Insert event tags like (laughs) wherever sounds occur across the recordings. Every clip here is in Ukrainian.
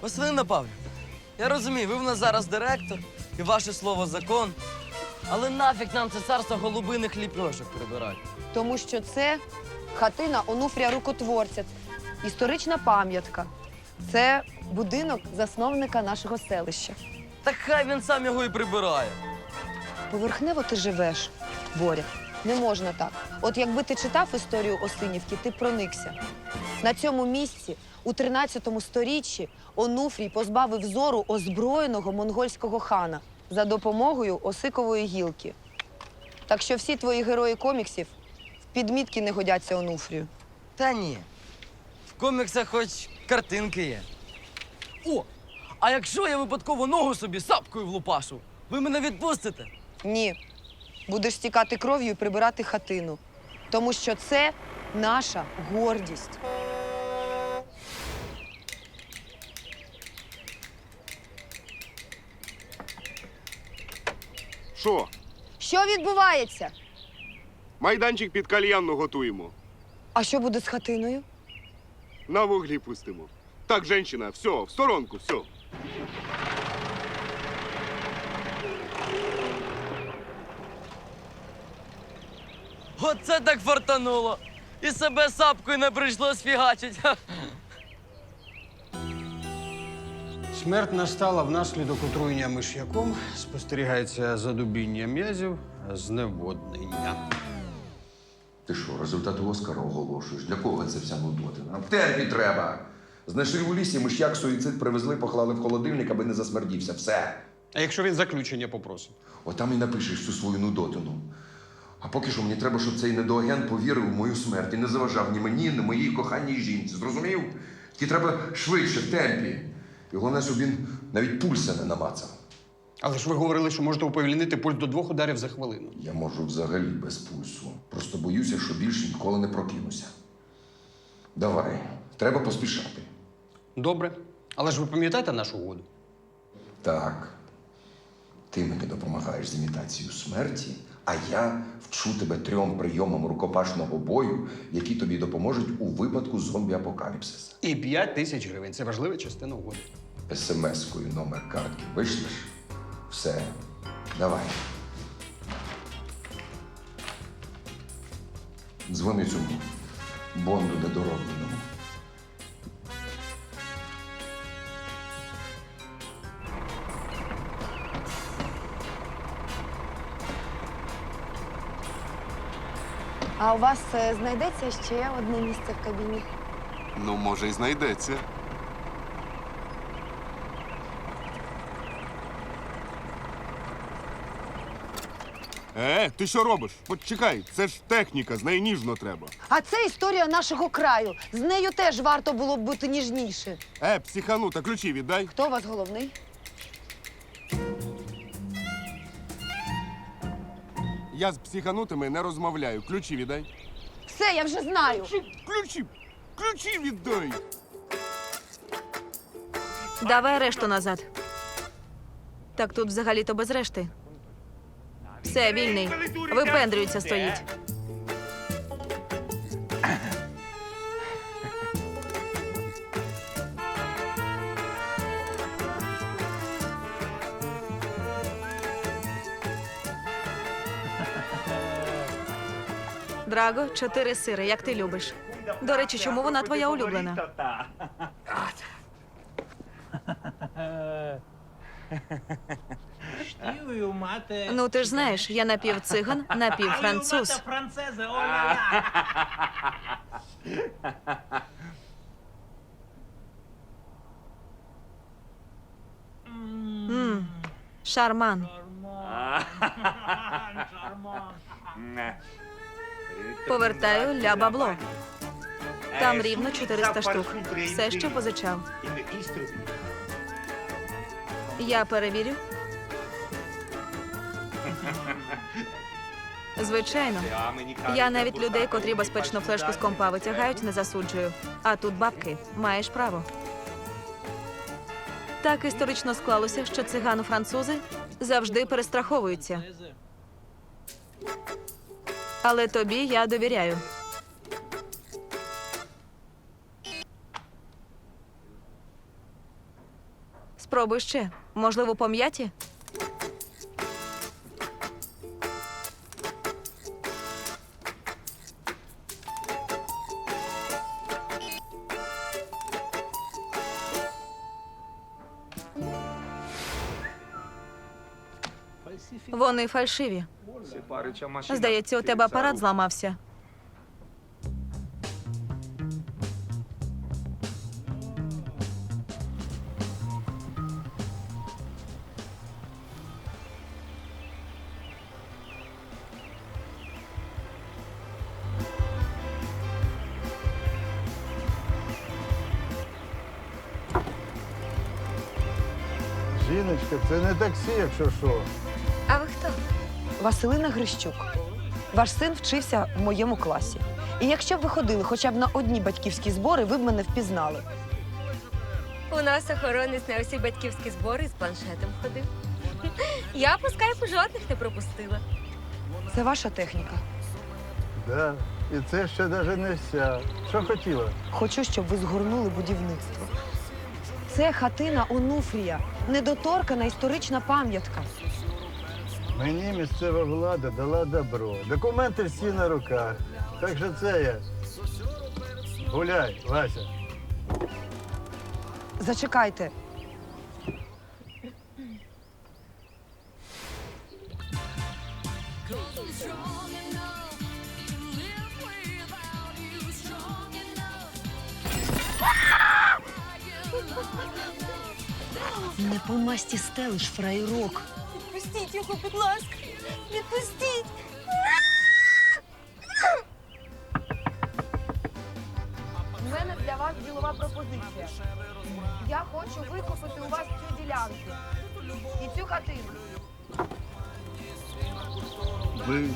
Василина Павлівна, я розумію, ви в нас зараз директор, і ваше слово закон. Але нафіг нам це царство голубиних ліпьошок прибирати. Тому що це хатина Онуфрія Рукотворця, історична пам'ятка. Це будинок засновника нашого селища. Так хай він сам його і прибирає. Поверхнево ти живеш, Боря. Не можна так. От якби ти читав історію Осинівки, ти проникся. На цьому місці у 13 сторіччі Онуфрій позбавив зору озброєного монгольського хана за допомогою осикової гілки. Так що всі твої герої коміксів в підмітки не годяться Онуфрію. Та ні. В коміксах хоч картинки є. О! А якщо я випадково ногу собі сапкою влупашу, ви мене відпустите? Ні. Будеш стікати кров'ю і прибирати хатину. Тому що це наша гордість. Що? Що відбувається? Майданчик під кальянну готуємо. А що буде з хатиною? На вуглі пустимо. Так, женщина, все, в сторонку, все. Оце так фартануло. І себе сапкою не прийшло сфігачить. Смерть настала внаслідок отруєння миш'яком, спостерігається задубіння м'язів, зневоднення. Ти що, результати Оскара оголошуєш? Для кого це вся нудотина? В терпі треба. Знайшли у лісі миш'як суїцид привезли, поклали в холодильник, аби не засмердівся. Все. А якщо він заключення попросить? Отам і напишеш всю свою нудотину. А поки що мені треба, щоб цей недоагент повірив у мою смерть і не заважав ні мені, ні моїй коханій жінці. Зрозумів? Тільки треба швидше, в темпі. І головне, щоб він навіть пульса не намацав. Але ж ви говорили, що можете уповільнити пульс до двох ударів за хвилину. Я можу взагалі без пульсу. Просто боюся, що більше ніколи не прокинуся. Давай, треба поспішати. Добре. Але ж ви пам'ятаєте нашу угоду? Так. Ти мені допомагаєш з імітацією смерті, а я вчу тебе трьом прийомам рукопашного бою, які тобі допоможуть у випадку зомбі-апокаліпсиса. І 5 тисяч гривень. Це важлива частина угоди. СМС-кою номер картки вийшлеш? Все, давай. Дзвони цьому бонду недоробленому. А у вас е, знайдеться ще одне місце в кабіні? Ну, може, і знайдеться. Е, ти що робиш? Почекай, це ж техніка, з нею ніжно треба. А це історія нашого краю. З нею теж варто було б бути ніжніше. Е, психанута, ключі віддай. Хто у вас головний? Я з психанутими не розмовляю. Ключі віддай. Все, я вже знаю. Ключі, Ключі! Ключі віддай! Давай решту назад. Так тут взагалі-то без решти. Все, вільний. Випендрюється стоїть. Драго, чотири сири, як ти любиш. До речі, чому вона твоя улюблена? Ну, ти ж знаєш, я напівциган, напівфранцуз. Францезе, оля. М, Шарман. Повертаю ля бабло. Там рівно 400 штук. Все, що позичав. Я перевірю. Звичайно. Я навіть людей, котрі безпечно флешку з компа витягають, не засуджую. А тут бабки, маєш право. Так історично склалося, що цигано-французи завжди перестраховуються. Але тобі я довіряю. Спробуй ще. Можливо, пом'яті? Вони фальшиві. Здається, у тебе апарат зламався. Жіночка, це не таксі, якщо що. Василина Грищук. Ваш син вчився в моєму класі. І якщо б ви ходили хоча б на одні батьківські збори, ви б мене впізнали. У нас охоронець на усі батьківські збори з планшетом ходив. (laughs) Я по скайпу жодних не пропустила. Це ваша техніка. Да. І це ще навіть не вся. Що хотіла? Хочу, щоб ви згорнули будівництво. Це хатина Онуфрія, недоторкана історична пам'ятка. Мені місцева влада дала добро. Документи всі на руках. Так що це я. Гуляй, Вася. Зачекайте. Не по масті стелиш, фраєрок. Відпустіть його, будь ласка. Відпустіть. У мене для вас ділова пропозиція. Я хочу викупити у вас цю ділянку і цю хатину. Ви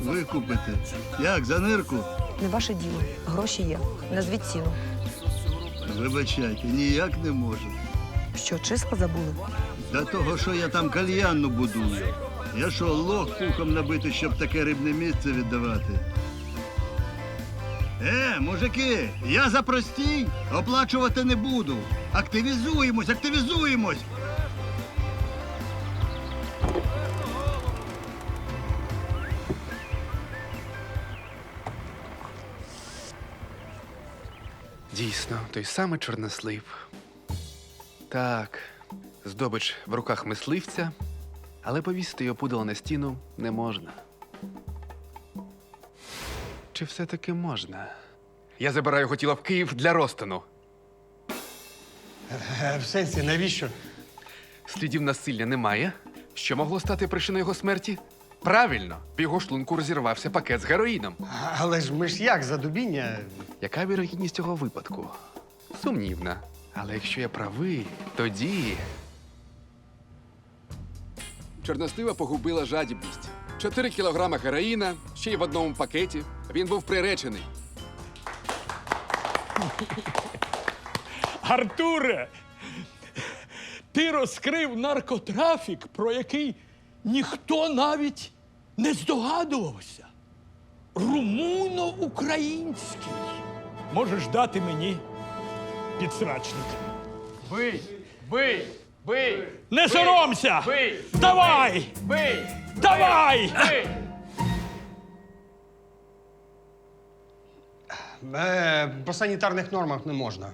викупите. Як, за нирку? Не ваше діло. Гроші є. Назвіть ціну. Вибачайте, ніяк не можу. Що, числа забули? До того, що я там кальянну будую. Я що, лох пухом набити, щоб таке рибне місце віддавати? Е, мужики, я за простій оплачувати не буду. Активізуємось, активізуємось. Дійсно, той самий чорнослив. Так, здобич в руках мисливця, але повісити його пудало на стіну не можна. Чи все-таки можна? Я забираю його тіло в Київ для розтину. Е, В сенсі, навіщо? Слідів насилля немає. Що могло стати причиною його смерті? Правильно, в його шлунку розірвався пакет з героїном. Але ж ми ж як задубіння? Яка вірогідність цього випадку? Сумнівна. Але якщо я правий, тоді. Чорнослива погубила жадібність. Чотири кілограма героїна, ще й в одному пакеті. Він був приречений. Артуре, ти розкрив наркотрафік, про який ніхто навіть не здогадувався. Румуно-український. Можеш дати мені підсрачник. Бий! Бий! Бий! Не соромся! Бий! Давай! Бий! Давай! Бий! Е, по санітарних нормах не можна.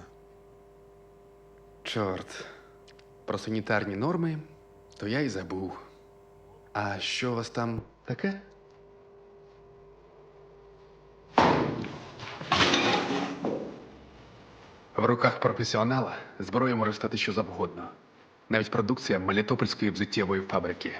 Чорт. Про санітарні норми, то я й забув. А що у вас там таке? В руках професіонала зброя може стати що завгодно. Навіть продукція Мелітопольської взуттєвої фабрики.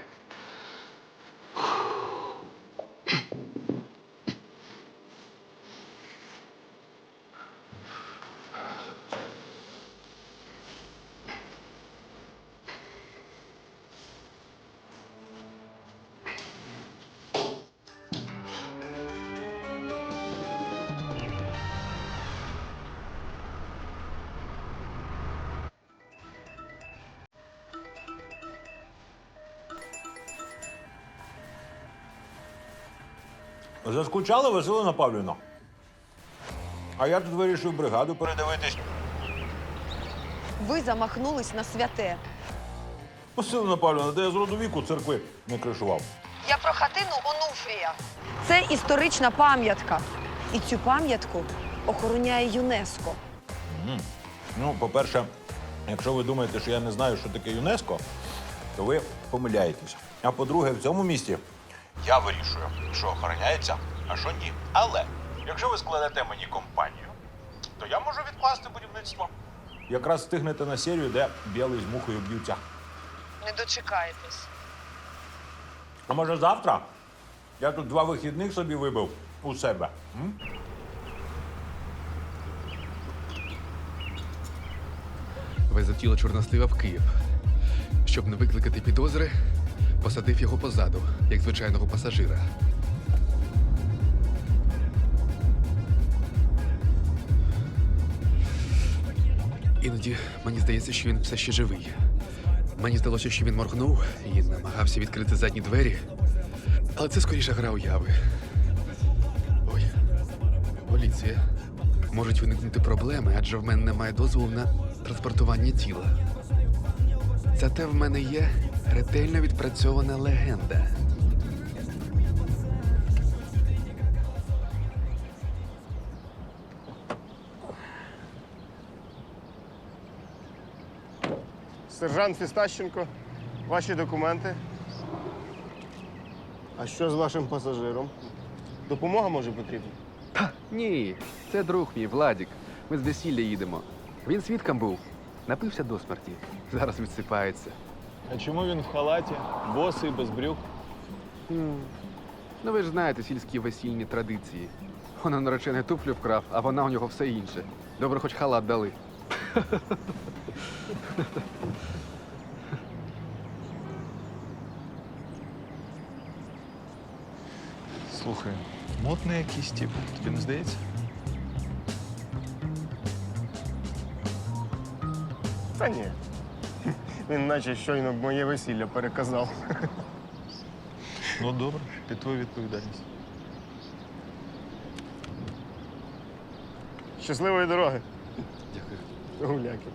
Заскучали, Василина Павлівна? А я тут вирішив бригаду передивитись. Ви замахнулись на святе. Василина Павлівна, де я з роду віку церкви не кришував. Я про хатину Онуфрія. Це історична пам'ятка. І цю пам'ятку охороняє ЮНЕСКО. Ну, по-перше, якщо ви думаєте, що я не знаю, що таке ЮНЕСКО, то ви помиляєтесь. А по-друге, в цьому місті я вирішую, що охороняється, а що ні. Але якщо ви складете мені компанію, то я можу відкласти будівництво. Якраз встигнете на серію, де білий з мухою б'ються. Не дочекаєтесь. А може завтра? Я тут два вихідних собі вибив у себе. М? Везу тіло чорнослива в Київ. Щоб не викликати підозри, посадив його позаду, як звичайного пасажира. Іноді мені здається, що він все ще живий. Мені здалося, що він моргнув і намагався відкрити задні двері. Але це скоріше гра уяви. Ой, поліція. Можуть виникнути проблеми, адже в мене немає дозволу на транспортування тіла. Зате в мене є ретельно відпрацьована легенда. Сержант Фістащенко, ваші документи. А що з вашим пасажиром? Допомога може потрібна? Ні, це друг мій Владік. Ми з весілля їдемо. Він свідком був. Напився до смерті. Зараз відсипається. А чому він в халаті, босий, без брюк? Ну ви ж знаєте сільські весільні традиції. Вона наречене туфлю вкрав, а вона у нього все інше. Добре, хоч халат дали. Слухай, модний якийсь тип, тобі не здається? Та ні. Він наче щойно моє весілля переказав. Ну добре, під твою відповідальність. Щасливої дороги, Дякую. гуляки.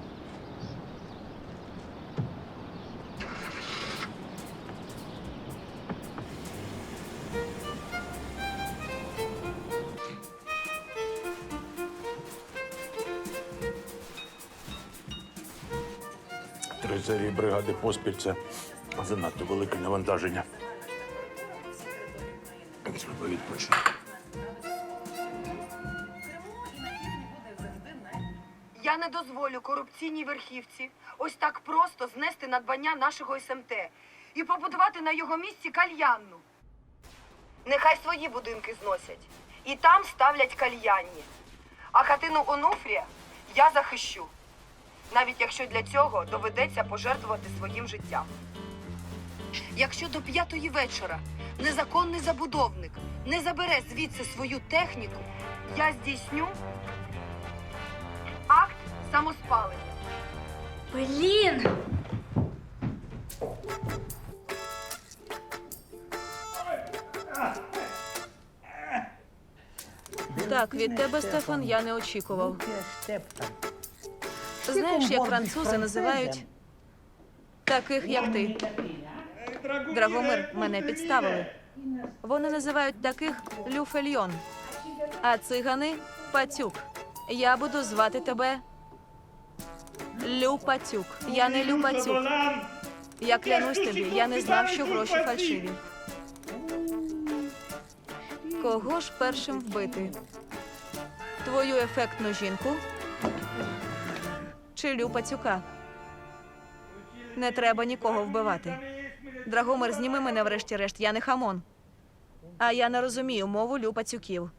Поспіль це занадто велике навантаження. Треба відпочити. Я не дозволю корупційній верхівці ось так просто знести надбання нашого СМТ і побудувати на його місці кальянну. Нехай свої будинки зносять. І там ставлять кальянні. А хатину Онуфрія я захищу. Навіть якщо для цього доведеться пожертвувати своїм життям. Якщо до п'ятої вечора незаконний забудовник не забере звідси свою техніку, я здійсню акт самоспалення. Блін! Так, від тебе, Стефан, я не очікував. Знаєш, як французи називають таких, як ти. Драгомир, мене підставили. Вони називають таких люфельйон, а цигани пацюк. Я буду звати тебе Люпацюк. Я не Люпацюк. Я клянусь тобі, я не знав, що гроші фальшиві. Кого ж першим вбити? Твою ефектну жінку? Чи Люпацюка? Не треба нікого вбивати. Драгомир, зніми мене врешті-решт, я не хамон. А я не розумію мову Люпацюків.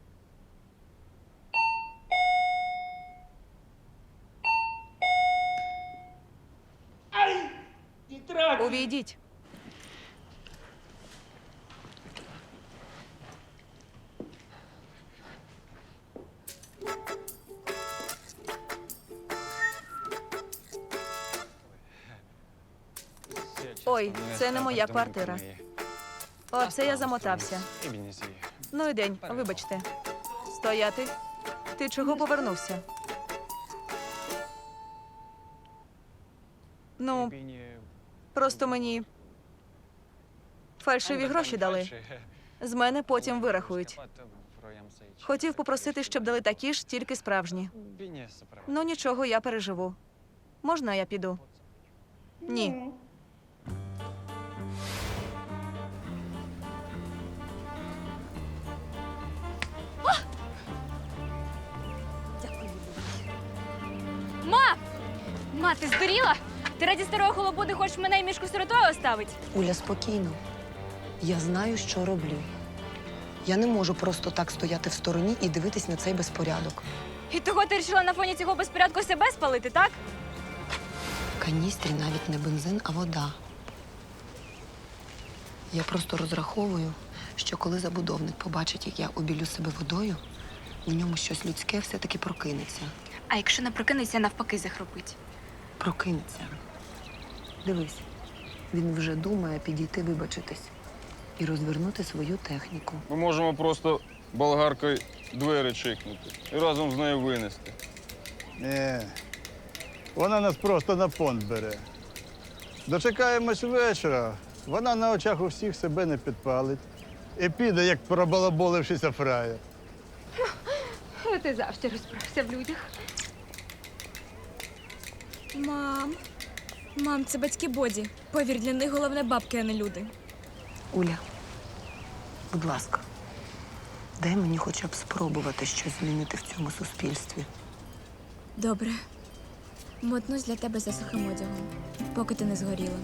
Увійдіть. Ой, це не моя квартира. Оце я замотався. Ну і день, вибачте. Стояти. Ти чого повернувся? Ну, просто мені фальшиві гроші дали. З мене потім вирахують. Хотів попросити, щоб дали такі ж, тільки справжні. Ну нічого, я переживу. Можна я піду? Ні. Ти здуріла? Ти раді старої холобуди хочеш мене і мішку сиротою оставить? Уля, спокійно. Я знаю, що роблю. Я не можу просто так стояти в стороні і дивитись на цей безпорядок. І того ти вирішила на фоні цього безпорядку себе спалити, так? В каністрі навіть не бензин, а вода. Я просто розраховую, що коли забудовник побачить, як я обілю себе водою, в ньому щось людське все-таки прокинеться. А якщо не прокинеться, навпаки захропить. Прокинеться. Дивись, він вже думає підійти вибачитись і розвернути свою техніку. Ми можемо просто болгаркою двері чикнути і разом з нею винести. Ні. Вона нас просто на понт бере. Дочекаємось вечора. Вона на очах у всіх себе не підпалить. І піде, як пробалаболившися фраєр. Ти завжди розправся в людях. Мам. Мам, це батьки Боді. Повір, для них головне бабки, а не люди. Уля, будь ласка, дай мені хоча б спробувати щось змінити в цьому суспільстві. Добре. Мотнусь для тебе за сухим одягом, поки ти не згоріла.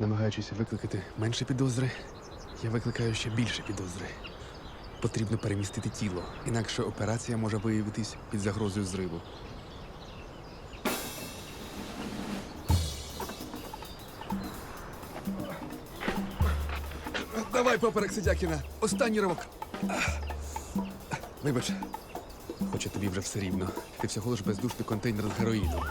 Намагаючись викликати менше підозри, я викликаю ще більше підозри. Потрібно перемістити тіло, інакше операція може виявитись під загрозою зриву. Давай, поперек Сидякіна, останній ривок. Вибач, хоча тобі вже все рівно. Ти всього лиш бездушний контейнер з героїном.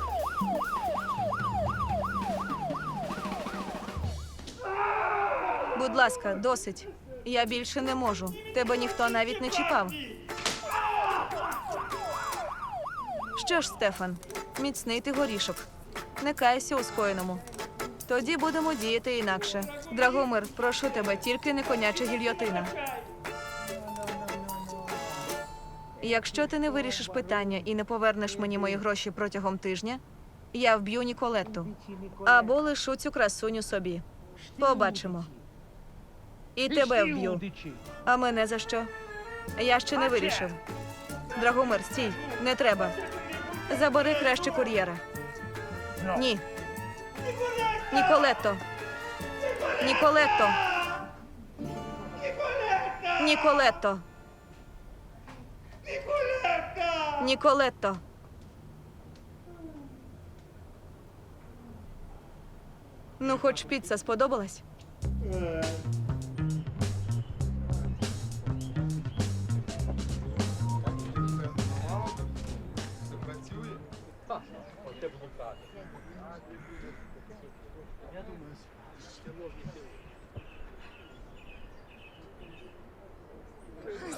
Будь ласка, досить. Я більше не можу. Тебе ніхто навіть не чіпав. Що ж, Стефан, міцний ти горішок. Не кайся у скоєному. Тоді будемо діяти інакше. Драгомир, прошу тебе, тільки не коняча гільйотина. Якщо ти не вирішиш питання і не повернеш мені мої гроші протягом тижня, я вб'ю Ніколетту або лишу цю красуню собі. Побачимо. І тебе вб'ю. А мене за що? Я ще не вирішив. Драгомир, стій, не треба. Забери краще кур'єра. Ні. Ніколетто. Ніколетто. Ніколетто. Ніколетто. Ну, хоч піца сподобалась?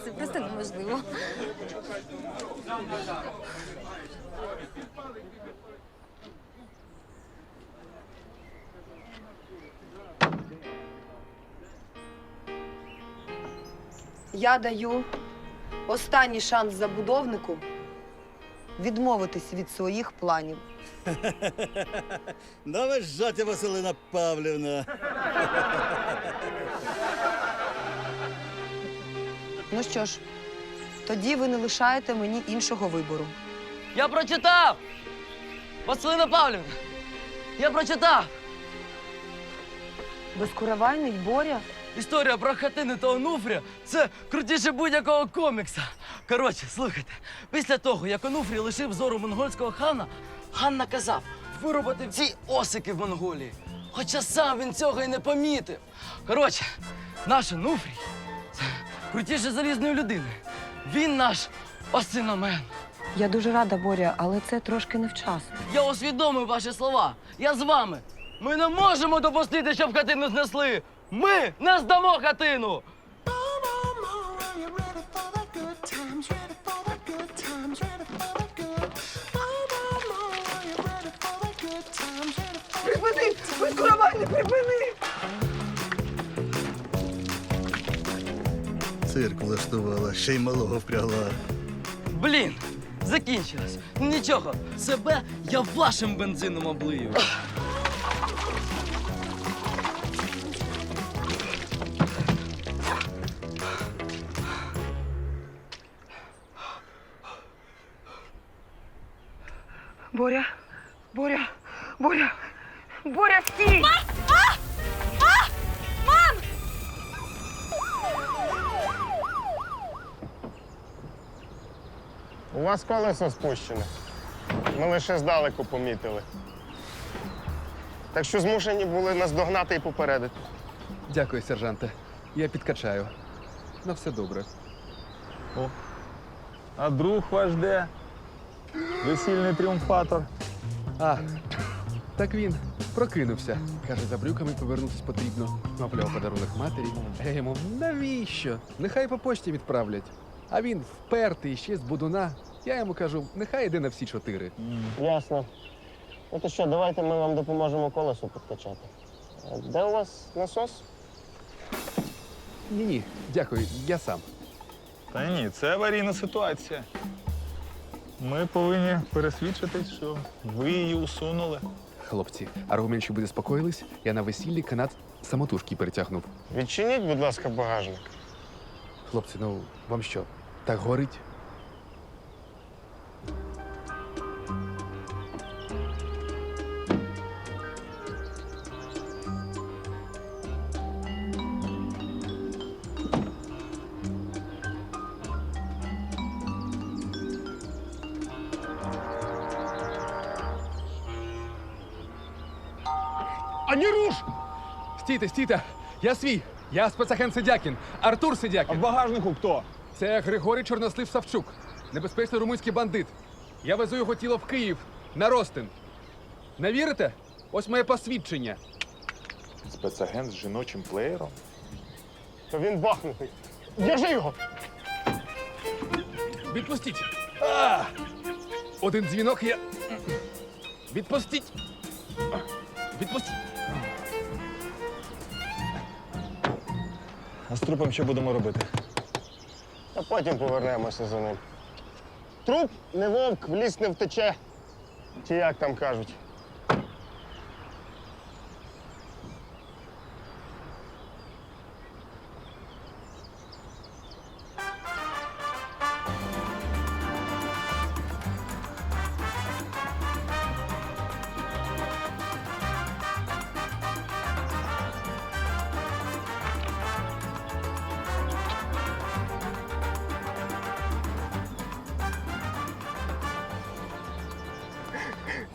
Це просто неможливо. Я даю останній шанс забудовнику відмовитись від своїх планів. Давай Василина Павлівна. Ну що ж, тоді ви не лишаєте мені іншого вибору. Я прочитав! Василина Павлівна! Я прочитав! Безкуравайний Боря. Історія про хатини та онуфрія це крутіше будь-якого комікса. Коротше, слухайте, після того, як онуфрій лишив зору монгольського хана, хан наказав виробити всі осики в Монголії. Хоча сам він цього і не помітив. Коротше, наш онуфрій крутіше залізної людини. Він наш осиномен. Я дуже рада, Боря, але це трошки невчасно. Я усвідомив ваші слова. Я з вами. Ми не можемо допустити, щоб хатину знесли. Ми не здамо хатину. Припини! не припини! Цирк влаштувала, ще й малого впрягла. Блін, закінчилось. Ну, Нічого, себе я вашим бензином облию. У вас колесо спущене. Ми лише здалеку помітили. Так що змушені були нас догнати і попередити. Дякую, сержанте. Я підкачаю. На все добре. О. А друг ваш де? Весільний тріумфатор. А, так він прокинувся. Каже, за брюками повернутися потрібно. Мовляв, подарунок матері. А я йому навіщо? Нехай по почті відправлять. А він впертий ще з будуна. Я йому кажу, нехай йде на всі чотири. Ясно. Ну то що, давайте ми вам допоможемо колесо підкачати. Де у вас насос? Ні, ні, дякую, я сам. Та ні, це аварійна ситуація. Ми повинні пересвідчитись, що ви її усунули. Хлопці, аргумент, щоб ви заспокоїлись, я на весіллі канат самотужки перетягнув. Відчиніть, будь ласка, багажник. Хлопці, ну вам що, так горить? Стійте, стійте! Я свій! Я спецагент Сидякін, Артур Сидякін. А в багажнику хто? Це Григорій Чорнослив Савчук, небезпечний румунський бандит. Я везу його тіло в Київ на Ростин. Не вірите? Ось моє посвідчення. Спецагент з жіночим плеєром? То він бахнутий. Держи його! Відпустіть! А! Один дзвінок я. Відпустіть! Відпустіть! А з трупом що будемо робити? А потім повернемося за ним. Труп не вовк, в ліс не втече. Чи як там кажуть?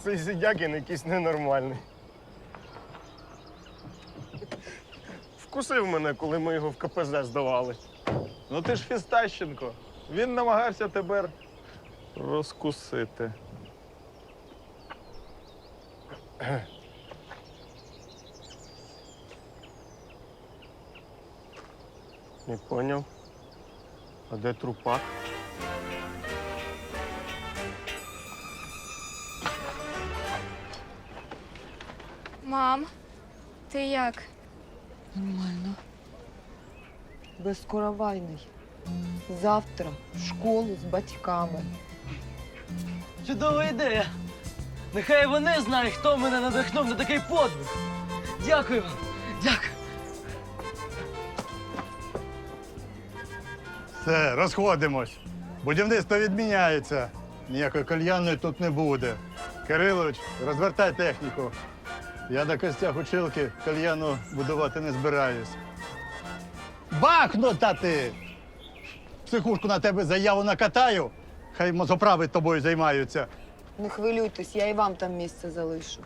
Цей Сидякін якийсь ненормальний. Вкусив мене, коли ми його в КПЗ здавали. Ну ти ж Фістащенко. Він намагався тебе розкусити. Не поняв. А де трупак? Мам, ти як? Нормально. Безкоровайний. Завтра в школу з батьками. Чудова ідея. Нехай вони знають, хто мене надихнув на такий подвиг. Дякую вам. Дякую. Все, розходимось. Будівництво відміняється. Ніякої кальянної тут не буде. Кирилович, розвертай техніку. Я на костях училки кальяну будувати не збираюсь. Бахнута ти! Психушку на тебе заяву накатаю, хай мозоправи тобою займаються. Не хвилюйтесь, я і вам там місце залишу.